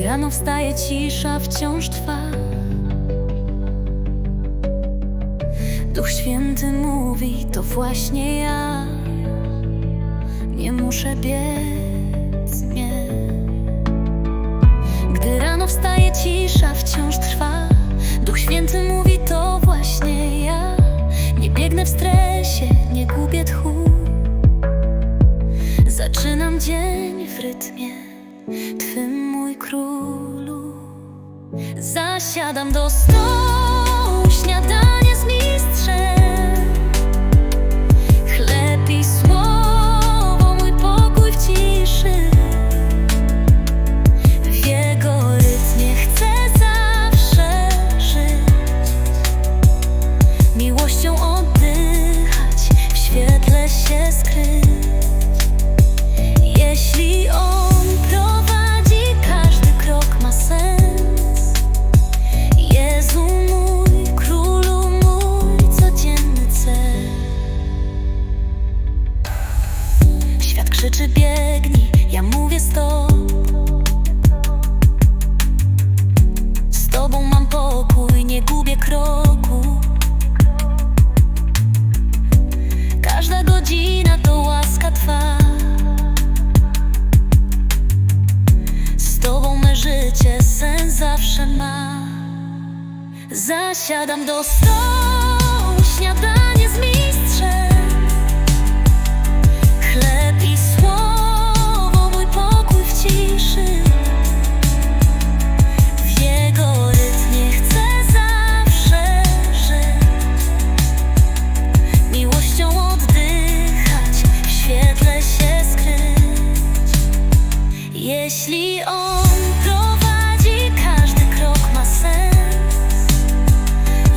Gdy rano wstaje cisza wciąż trwa. Duch Święty mówi, to właśnie ja. Nie muszę biec, nie. Gdy rano wstaje cisza wciąż trwa. Duch Święty mówi, to właśnie ja. Nie biegnę w stresie, nie gubię tchu. Zaczynam dzień w rytmie Twym mój królu. Zasiadam do stołu Śniadanie z mistrzem. Chleb i słowo Mój pokój w ciszy. W jego rytmie chcę zawsze żyć. Miłością oddychać W świetle się skryć krzyczy biegnij, ja mówię stop. Z Tobą mam pokój, nie gubię kroku. Każda godzina to łaska Twa. Z tobą me życie sens zawsze ma Zasiadam do stołu, śniadanie z mistrzem jeśli on prowadzi, każdy krok ma sens.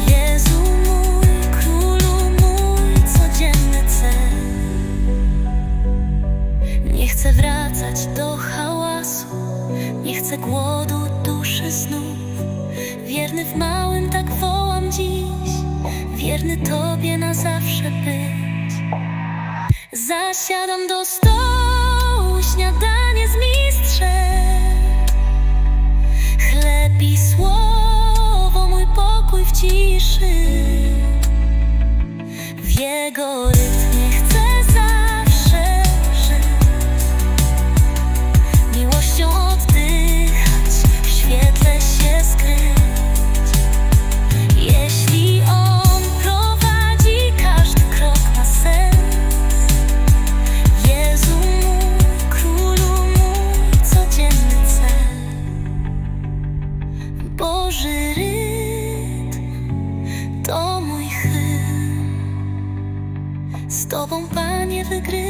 Jezu mój, królu mój, codzienny cel. Nie chcę wracać do hałasu, nie chcę głodu duszy znów. Wierny w małym, tak wołam dziś, wierny Tobie na zawsze być. Zasiadam do stołu, śniadanie z mistrzem. Chleb i słowo, mój pokój w ciszy. W jego hymn Z Tobą, Panie, wygrywam dziś